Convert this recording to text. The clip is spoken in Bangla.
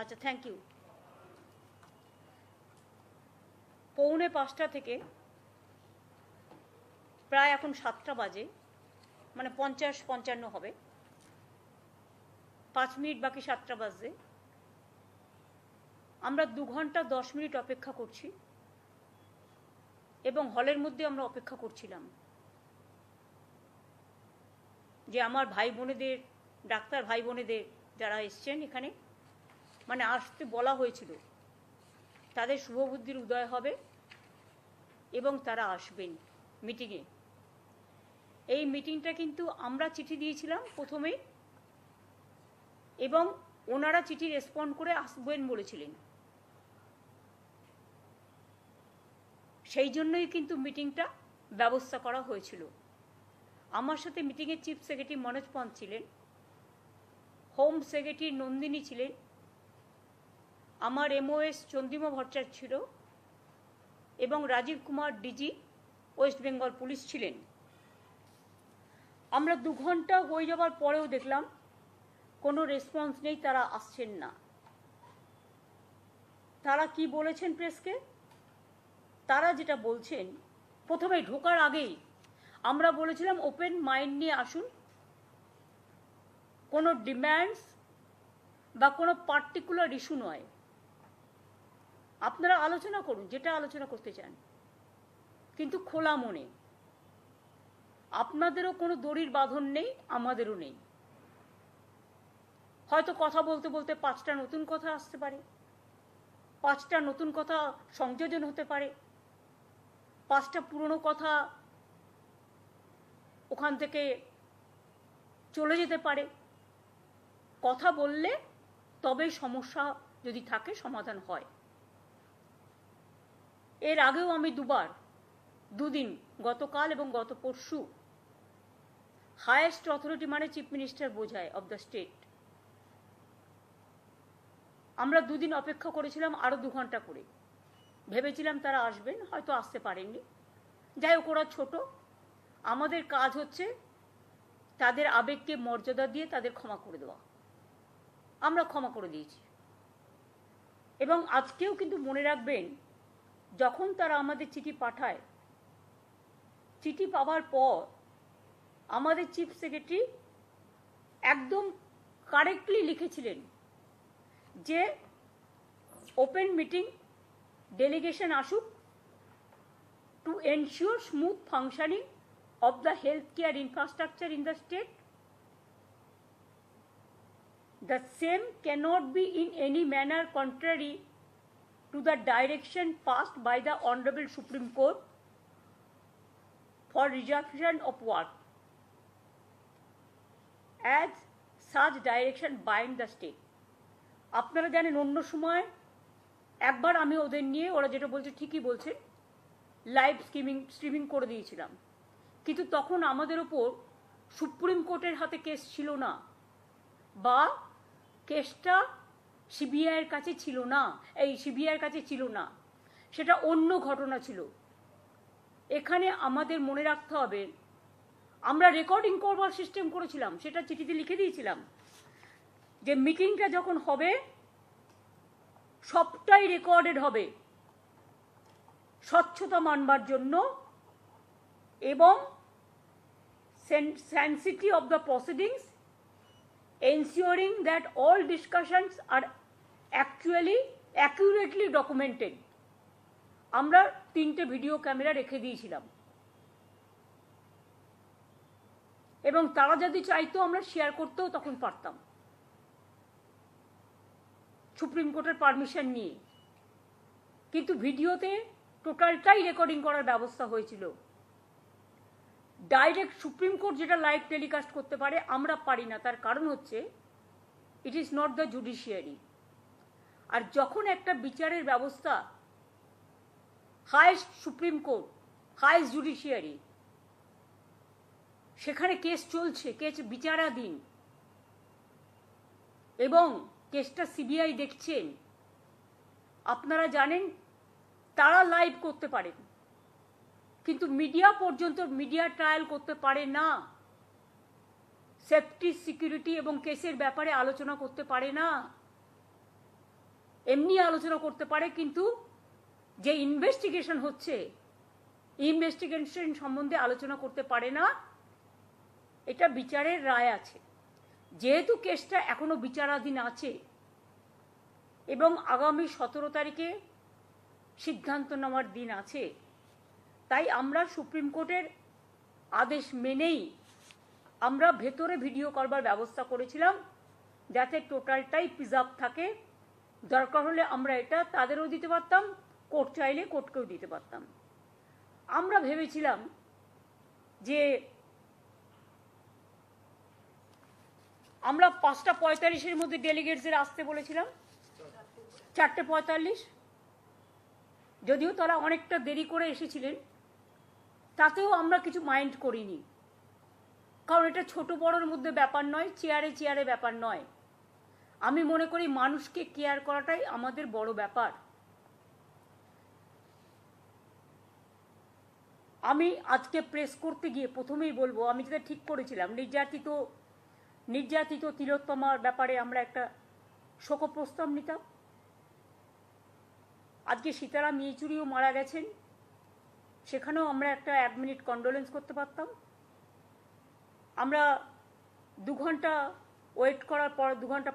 আচ্ছা থ্যাংক ইউ পৌনে পাঁচটা থেকে প্রায় এখন সাতটা বাজে মানে পঞ্চাশ, পঞ্চান্ন হবে। পাঁচ মিনিট বাকি সাতটা বাজে। আমরা দু ঘণ্টা দশ মিনিট অপেক্ষা করছি এবং হলের মধ্যে আমরা অপেক্ষা করছিলাম যে আমার ভাই বোনেদের, ডাক্তার ভাই বোনেদের যারা এসছেন এখানে মানে আসতে বলা হয়েছিল, তাদের শুভবুদ্ধির উদয় হবে এবং তারা আসবেন মিটিংয়ে এই মিটিংটা কিন্তু আমরা চিঠি দিয়েছিলাম প্রথমেই এবং ওনারা চিঠি রেসপন্ড করে আসবেন বলেছিলেন। সেই জন্যই কিন্তু মিটিংটা ব্যবস্থা করা হয়েছিল। আমার সাথে মিটিংয়ের চিফ সেক্রেটারি মনোজ পন্থ ছিলেন। হোম সেক্রেটারি নন্দিনী ছিলেন। আমার এমওএস চন্দ্রিমা ভট্টাচার্য ছিল এবং Rajeev Kumar DG West Bengal police ছিলেন। আমরা দু ঘণ্টা হয়ে যাওয়ার পরেও দেখলাম, কোনো রেসপন্স নেই, তারা আসছেন না। তারা কি বলেছেন প্রেসকে? তারা যেটা বলছেন, প্রথমে ঢোকার আগেই আমরা বলেছিলাম, ওপেন মাইন্ড নিয়ে আসুন কোনো ডিম্যান্ডস বা কোনো পার্টিকুলার ইস্যু নয়। আপনারা আলোচনা করুন, যেটা আলোচনা করতে চান। কিন্তু খোলা মনে। আপনাদেরও কোনো দড়ির বাঁধন নেই, আমাদেরও নেই। হয়তো কথা বলতে বলতে পাঁচটা নতুন কথা আসতে পারে। পাঁচটা নতুন কথা সংযোজন হতে পারে। পাঁচটা পুরনো কথা ওখান থেকে চলে যেতে পারে। কথা বললে তবেই সমস্যা যদি থাকে, সমাধান হয়। এর আগেও আমি দুবার, দুদিন, গতকাল এবং গত পরশু হায়েস্ট অথরিটি মানে চিফ মিনিস্টার বোঝায় অব দ্য স্টেট আমরা দুদিন অপেক্ষা করেছিলাম আরও দু ঘণ্টা করে। ভেবেছিলাম তারা আসবেন, হয়তো আসতে পারেননি। যাই হোক, ওরা ছোট। আমাদের কাজ হচ্ছে তাদের আবেগকে মর্যাদা দিয়ে তাদের ক্ষমা করে দেওয়া। আমরা ক্ষমা করে দিয়েছি এবং আজকেও কিন্তু মনে রাখবেন, যখন তারা আমাদের চিঠি পাঠায়, চিঠি পাওয়ার পর আমাদের চিফ সেক্রেটারি একদম কারেক্টলি লিখেছিলেন যে, ওপেন মিটিং, ডেলিগেশন আসুক, to ensure smooth functioning the health care infrastructure in the state. The same cannot be in any manner contrary to the direction passed by the Honorable Supreme Court for resumption of work. As such direction bind the state. আপনারা জানেন অন্য সময় একবার আমি ওদের নিয়ে ওরা যেটা বলছে ঠিকই বলছে লাইভ স্ট্রিমিং স্ট্রিমিং করে দিয়েছিলাম কিন্তু তখন আমাদের ওপর সুপ্রিম কোর্টের হাতে কেস ছিল না বা কেসটা সিবিআইয়ের কাছে ছিল না। এই সিবিআইয়ের কাছে ছিল না। সেটা অন্য ঘটনা ছিল। এখানে আমাদের মনে রাখতে হবে আমরা রেকর্ডিং করবার সিস্টেম করেছিলাম সেটা চিঠিতে লিখে দিয়েছিলাম যে মিটিংটা যখন হবে সবটাই রেকর্ডেড হবে স্বচ্ছতা মানবার জন্য এবং sanctity of the proceedings, ensuring that all discussions are actually, accurately documented. আমরা তিনটে ভিডিও ক্যামেরা রেখে দিয়েছিলাম। এবং তারা যদি চাইতো, আমরা শেয়ার করতেও তখন পারতাম। সুপ্রিম কোর্টের পারমিশন নিয়ে। কিন্তু ভিডিওতে টোটালটাই রেকর্ডিং করার ব্যবস্থা হয়েছিল। ডাইরেক্ট সুপ্রিম কোর্ট যেটা লাইভ টেলিকাস্ট করতে পারে, আমরা পারি না। তার কারণ হচ্ছে it is not the judiciary আর যখন একটা বিচারের ব্যবস্থা highest supreme court highest judiciary সেখানে কেস চলছে কেস বিচারাধীন, এবং কেসটা সিবিআই দেখছেন, আপনারা জানেন, তারা লাইভ করতে পারেন। কিন্তু মিডিয়া পর্যন্ত মিডিয়া ট্রায়াল করতে পারে না। সেফটি, সিকিউরিটি এবং কেসের ব্যাপারে আলোচনা করতে পারে না। এমনি আলোচনা করতে পারে, কিন্তু যে ইনভেস্টিগেশন হচ্ছে ইনভেস্টিগেশন সম্বন্ধে আলোচনা করতে পারে না, এটা বিচারের রায় আছে। যেহেতু কেসটা এখনও বিচারাধীন আছে এবং আগামী সতেরো তারিখে সিদ্ধান্ত নেওয়ার দিন আছে তাই আমরা সুপ্রিম কোর্টের আদেশ মেনেই আমরা ভেতরে ভিডিও করবার ব্যবস্থা করেছিলাম, যাতে টোটালটাই প্রিজার্ভ থাকে। দরকার হলে আমরা এটা তাদেরও দিতে পারতাম, কোর্ট চাইলে কোর্টকেও দিতে পারতাম। আমরা ভেবেছিলাম যে আমরা পাঁচটা পঁয়তাল্লিশের মধ্যে ডেলিগেটসদের আসতে বলেছিলাম। চারটে পঁয়তাল্লিশ। যদিও তারা অনেকটা দেরি করে এসেছিলেন তাতেও আমরা কিছু মাইন্ড করিনি। কারণ এটা ছোট বড়োর মধ্যে ব্যাপার নয় চেয়ারে চেয়ারে ব্যাপার নয়। আমি মনে করি মানুষকে কেয়ার করাটাই আমাদের বড় ব্যাপার। আমি আজকে প্রেস করতে গিয়ে প্রথমেই বলব, আমি যেটা ঠিক করেছিলাম, নির্যাতিত নির্যাতিত তিলোত্তমার ব্যাপারে আমরা একটা শোক প্রস্তাব নিতাম। আজকে সীতারাম ইয়েচুরিও মারা গেছেন। সেখানেও আমরা একটা এক মিনিট কন্ডোলেন্স করতে পারতাম। আমরা দু ঘণ্টা ওয়েট করার পর দু ঘণ্টা